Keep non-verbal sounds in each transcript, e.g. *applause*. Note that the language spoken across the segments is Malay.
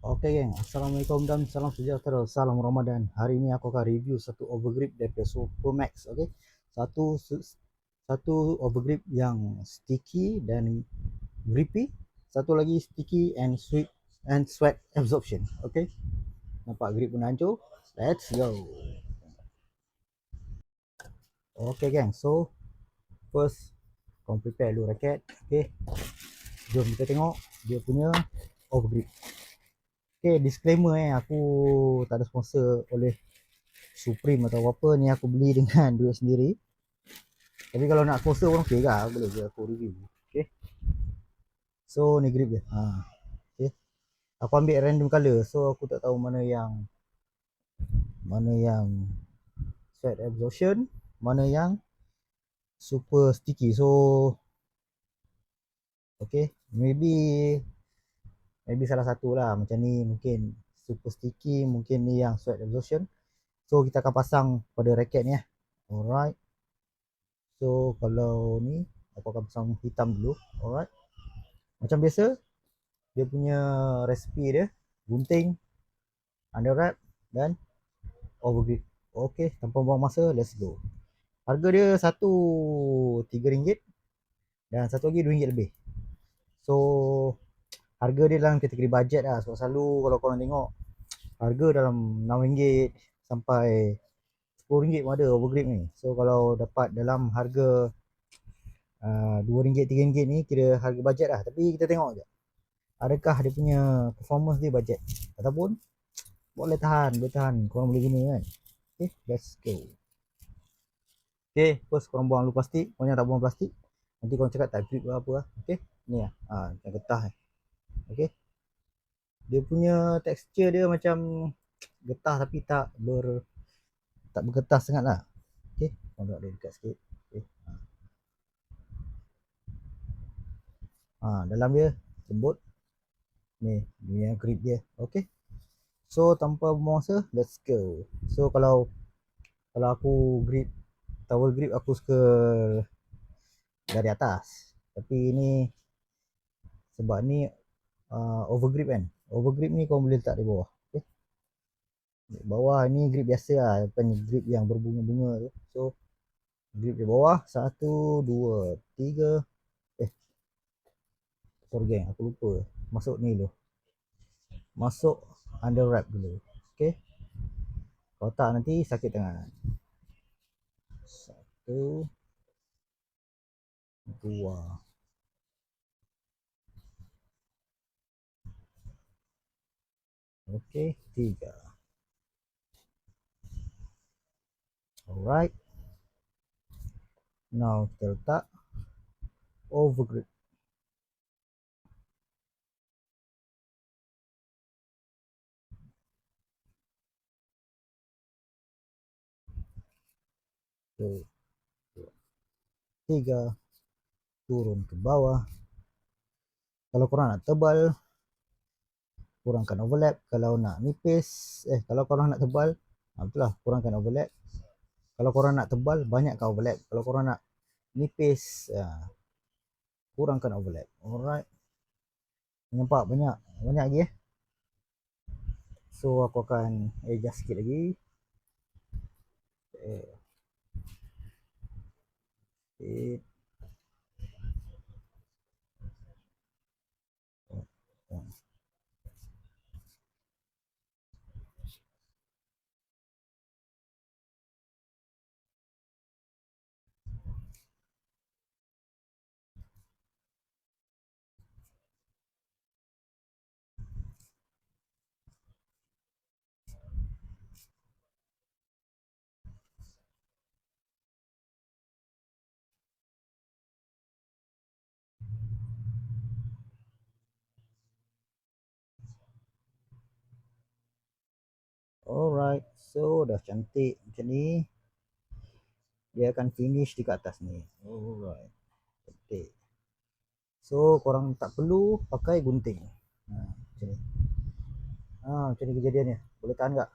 Okey geng, Assalamualaikum dan salam sejahtera, salam Ramadan. Hari ini aku akan review satu overgrip daripada Super Max, okey. Satu satu overgrip yang sticky dan grippy, satu lagi sticky and sweet and sweat absorption, okey. Nampak grip pun hancur. Let's go. Okey geng, so first kau prepare dulu raket, okey. Jom kita tengok dia punya overgrip. Okay, disclaimer eh, aku tak ada sponsor oleh Supreme atau apa ni aku beli *laughs* dengan duit sendiri. Tapi kalau nak sponsor pun okey lah, boleh je aku review. Okay. So ni grip dia. Ha. Okay. Aku ambil random color, so aku tak tahu mana yang mana yang sweat absorption, mana yang super sticky. So okay, maybe maybe salah satu lah. Macam ni mungkin super sticky mungkin ni yang sweat absorption. So kita akan pasang pada raket ni ya alright. So kalau ni aku akan pasang hitam dulu. Alright. Macam biasa dia punya resipi dia gunting under wrap dan overgrip ok tanpa buang masa let's go. Harga dia satu tiga ringgit dan satu lagi dua ringgit lebih. So harga dia dalam kategori bajet lah. Sebab selalu kalau korang tengok harga dalam RM6 sampai RM10 pun ada overgrip ni. So kalau dapat dalam harga uh, RM2, RM3 ni kira harga bajet lah. Tapi kita tengok je. Adakah dia punya performance dia bajet? Ataupun boleh tahan boleh tahan. Korang boleh guna kan? Ok let's go. Ok first korang buang dulu plastik. Korang jangan tak buang plastik nanti korang cakap tak grip ke apa lah. Ok ni lah. Ha, macam getah eh okey. Dia punya tekstur dia macam getah tapi tak ber tak bergetah sangat lah. Okey tengok dia dekat sikit. Okey. Ha. ha dalam dia lembut ni dia grip dia. Okey. So tanpa buang let's go. So kalau kalau aku grip towel grip aku suka dari atas. Tapi ini sebab ni uh, overgrip kan? Overgrip ni kau boleh letak di bawah okay. di bawah ni grip biasa lah bukan grip yang berbunga-bunga tu. So grip di bawah satu dua tiga eh sorry geng aku lupa. Masuk ni dulu. Masuk under wrap dulu okay kalau tak nanti sakit tangan. Satu dua Okey, tiga. Alright. Now kita letak overgrip. Tiga turun ke bawah. Kalau korang nak tebal, kurangkan overlap. Kalau nak nipis eh kalau korang nak tebal ha, lah kurangkan overlap. Kalau korang nak tebal banyakkan overlap. Kalau korang nak nipis ya, kurangkan overlap. Alright. Nampak banyak banyak lagi eh? So aku akan adjust sikit lagi. Eh. Okay. Alright, so dah cantik macam ni. Dia akan finish di atas ni. Alright, cantik. So korang tak perlu pakai gunting. Ha, macam ni. Ha, macam ni kejadiannya. Boleh tahan tak?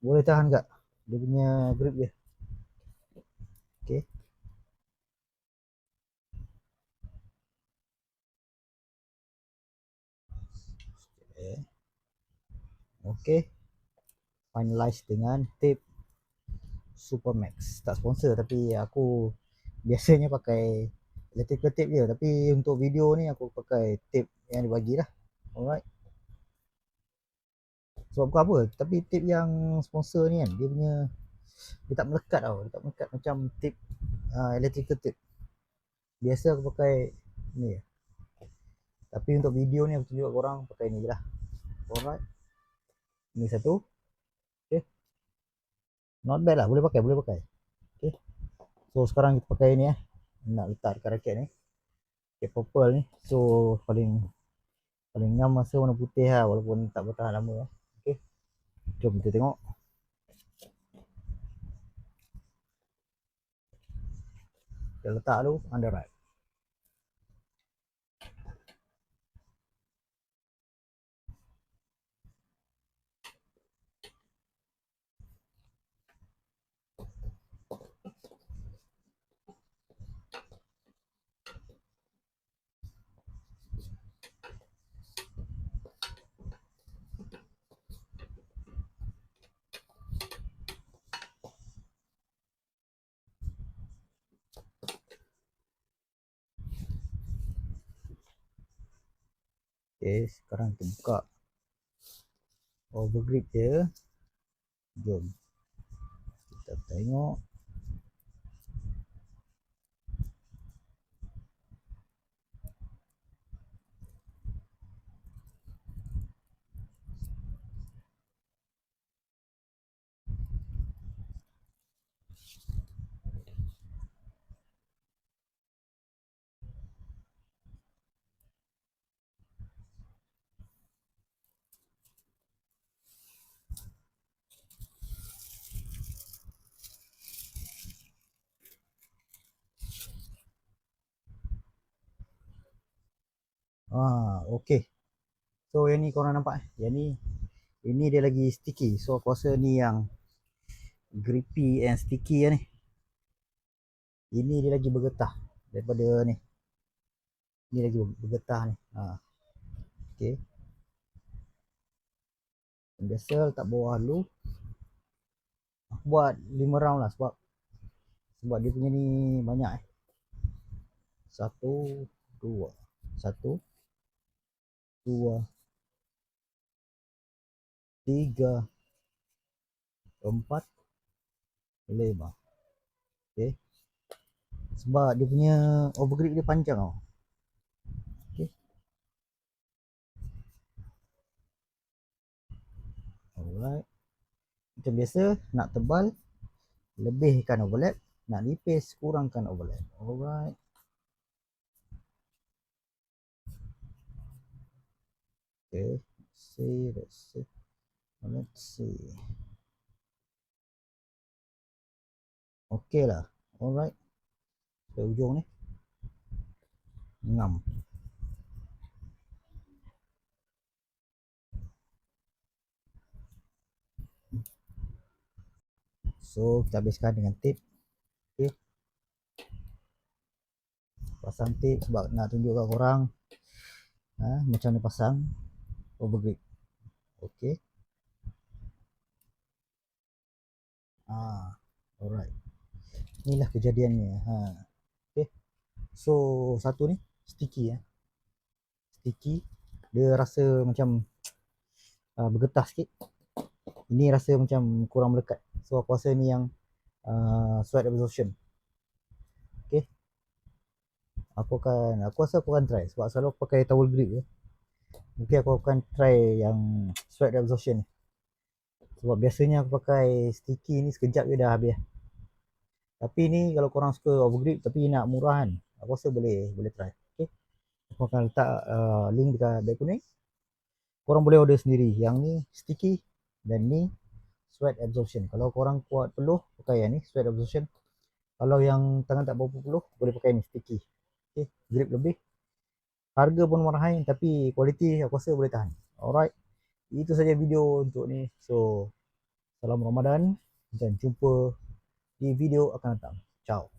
Boleh tahan tak? Dia punya grip dia. Okay. Okay. Finalize dengan tape Supermax. Tak sponsor tapi aku biasanya pakai electrical tape je tapi untuk video ni aku pakai tape yang dibagi lah. Alright. Sebab bukan apa tapi tape yang sponsor ni kan dia punya dia tak melekat tau. Dia tak melekat macam tape uh, electrical tape. Biasa aku pakai ni je. Tapi untuk video ni aku tunjuk korang pakai ni je lah. Alright. Ini satu. Not bad lah. Boleh pakai. Boleh pakai. Okay. So sekarang kita pakai ni eh. Nak letak dekat raket ni. Okay, purple ni. So paling paling ngam masa warna putih lah. Walaupun tak bertahan lama lah. Okay. Jom kita tengok. Kita letak dulu underwrite. Okay, sekarang kita buka overgrip dia. Jom. Kita tengok. Ah, okey. So yang ni korang nampak eh. Yang ni ini dia lagi sticky. So aku rasa ni yang grippy and sticky ni. Ini dia lagi bergetah daripada ni. Ni lagi bergetah ni. Ha. Okey. Biasa letak bawah dulu. Aku buat 5 round lah sebab sebab dia punya ni banyak eh. Satu, dua, satu, dua, tiga, empat, lima. Okay. Sebab dia punya overgrip dia panjang tau. Alright. Macam biasa, nak tebal, lebihkan overlap. Nak nipis, kurangkan overlap. Alright. Okay, let's see, let's see. Let's see. Okay lah. Alright. Sampai ujung ni. Ngam. So, kita habiskan dengan tip. Okay. Pasang tip sebab nak tunjuk kat korang. Ha, macam ni pasang overgrip. Okay. Ah, alright. Inilah kejadiannya. Ha. Okay. So satu ni sticky ya. Sticky. Dia rasa macam *tsk* uh, bergetah sikit. Ini rasa macam kurang melekat. So aku rasa ni yang uh, sweat absorption. Okay. Aku akan, aku rasa aku akan try sebab selalu aku pakai towel grip je. Ya. Mungkin aku akan try yang *tsk* sweat absorption Sebab biasanya aku pakai sticky ni sekejap je dah habis. Tapi ni kalau korang suka overgrip tapi nak murah kan Aku rasa boleh boleh try. Okay. Aku akan letak uh, link dekat beg kuning Korang boleh order sendiri. Yang ni sticky dan ni sweat absorption. Kalau korang kuat peluh pakai yang ni sweat absorption. Kalau yang tangan tak berapa peluh boleh pakai ni sticky. Okay. Grip lebih harga pun murahin tapi kualiti aku rasa boleh tahan. Alright. Itu saja video untuk ni. So salam Ramadan dan jumpa di video akan datang. Ciao